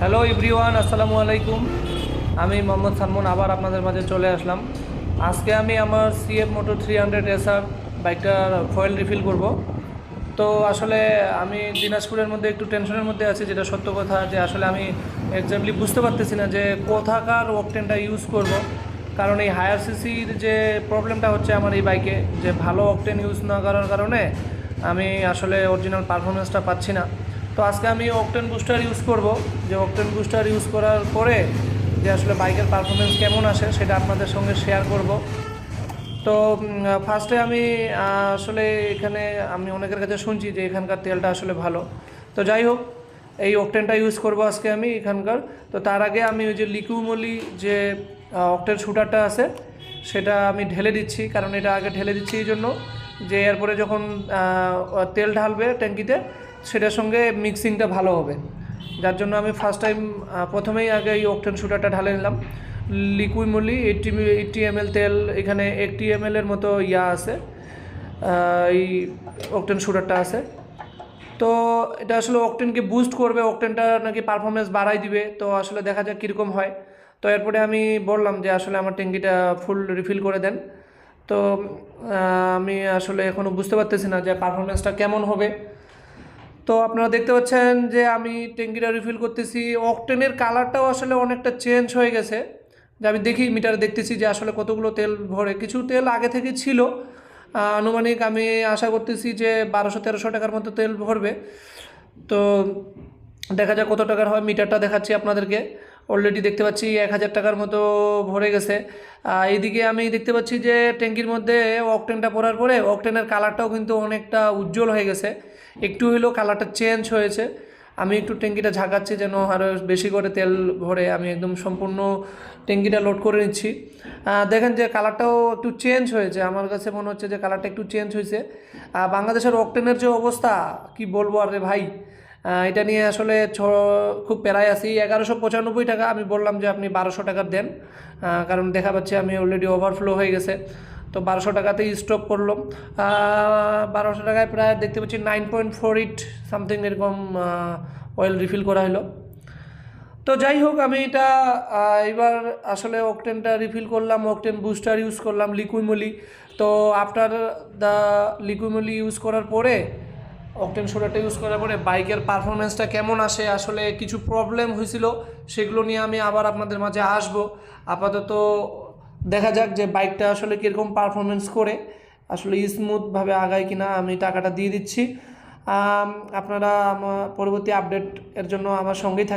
Hello everyone আসসালামু আলাইকুম আমি মোহাম্মদ সালমন, আবার আপনাদের মাঝে চলে আসলাম। আজকে আমি আমার CF motor three hundred SR বাইকটার ফয়েল রিফিল করব। তো আসলে আমি দিনাজপুরের মধ্যে একটু টেনশনের মধ্যে আছি, যেটা সত্য কথা যে আসলে আমি এক্স্যাক্টলি বুঝতে পারতেছি না যে কোথাকার অকটেনটা ইউজ করব। কারণ এই হায়ার সিসির যে প্রবলেমটা হচ্ছে আমার এই বাইকে, যে ভালো অকটেন ইউজ না করার কারণে আমি আসলে অরিজিনাল পারফরমেন্সটা পাচ্ছি না। তো আজকে আমি অকটেন বুস্টার ইউজ করব। যে অকটেন বুস্টার ইউজ করার পরে যে আসলে বাইকের পারফরমেন্স কেমন আসে সেটা আপনাদের সঙ্গে শেয়ার করব। তো ফার্স্টে আমি আসলে এখানে আমি অনেকের কাছে শুনছি যে এখানকার তেলটা আসলে ভালো। তো যাই হোক, এই অকটেনটা ইউজ করব আজকে আমি এখানকার। তো তার আগে আমি ওই যে লিকুমলি যে অকটেন শুটারটা আছে, সেটা আমি ঢেলে দিচ্ছি। কারণ এটা আগে ঢেলে দিচ্ছি এই জন্য। যে এরপরে যখন তেল ঢালবে ট্যাঙ্কিতে, সেটার সঙ্গে মিক্সিংটা ভালো হবে। যার জন্য আমি ফার্স্ট টাইম প্রথমেই আগে এই অকটেন শুটারটা ঢালে নিলাম। লিকুইমলি এইটটি এইটটি এম তেল, এখানে এইটটি এম এর মতো ইয়া আছে এই অকটেন শুটারটা আছে। তো এটা আসলে অকটেনকে বুস্ট করবে অকটেনটা নাকি পারফরমেন্স বাড়াই দিবে, তো আসলে দেখা যাক কীরকম হয়। তো এরপরে আমি বললাম যে আসলে আমার ট্যাঙ্কিটা ফুল রিফিল করে দেন। তো আমি আসলে এখনও বুঝতে পারতেছি না যে পারফরমেন্সটা কেমন হবে। তো আপনারা দেখতে পাচ্ছেন যে আমি ট্যাঙ্কিটা রিফিল করতেছি। অকটেনের কালারটাও আসলে অনেকটা চেঞ্জ হয়ে গেছে। যে আমি দেখি মিটারে দেখতেছি যে আসলে কতগুলো তেল ভরে। কিছু তেল আগে থেকে ছিল। আনুমানিক আমি আশা করতেছি যে বারোশো, তেরোশো টাকার মতো তেল ভরবে। তো দেখা যাক কত টাকার হয় মিটারটা দেখাচ্ছি আপনাদেরকে। অলরেডি দেখতে পাচ্ছি এক হাজার টাকার মতো ভরে গেছে। এইদিকে আমি দেখতে পাচ্ছি যে ট্যাঙ্কির মধ্যে অকটেনটা পরার পরে অকটেনের কালারটাও কিন্তু অনেকটা উজ্জ্বল হয়ে গেছে। একটু হলেও কালারটা চেঞ্জ হয়েছে। আমি একটু ট্যাঙ্কিটা ঝাঁকাচ্ছি যেন আরও বেশি করে তেল ভরে আমি একদম সম্পূর্ণ ট্যাঙ্কিটা লোড করে নিচ্ছি। দেখেন যে কালারটাও একটু চেঞ্জ হয়েছে। আমার কাছে মনে হচ্ছে যে কালারটা একটু চেঞ্জ হয়েছে। বাংলাদেশের অকটেনের যে অবস্থা, কি বলব আরে ভাই? এটা নিয়ে আসলে ছ, খুব প্যারায় আছি। এগারোশো পঁচানব্বই টাকা আমি বললাম যে আপনি বারোশো টাকার দেন। কারণ দেখা পাচ্ছি আমি অলরেডি ওভারফ্লো হয়ে গেছে। তো বারোশো টাকাতেই স্টপ করলাম। বারোশো টাকায় প্রায় দেখতে পাচ্ছি nine point four eight something এরকম অয়েল রিফিল করা হলো। তো যাই হোক, আমি এটা এবার আসলে অকটেনটা রিফিল করলাম অকটেন বুস্টার ইউজ করলাম লিকুইমলি তো আফটার দ্য লিকুইমলি ইউজ করার পরে অকটেন সোডাটা ইউজ করার পরে বাইকের পারফরমেন্সটা কেমন আসে, আসলে কিছু প্রবলেম হয়েছিল, সেগুলো নিয়ে আমি আবার আপনাদের মাঝে আসব। আপাতত দেখা যাক যে বাইকটা আসলে কীরকম পারফরমেন্স করে, আসলে স্মুথভাবে আগায় কিনা আমি টাকাটা দিয়ে দিচ্ছি। আপনারা পরবর্তী আপডেট এর জন্য আমার সঙ্গেই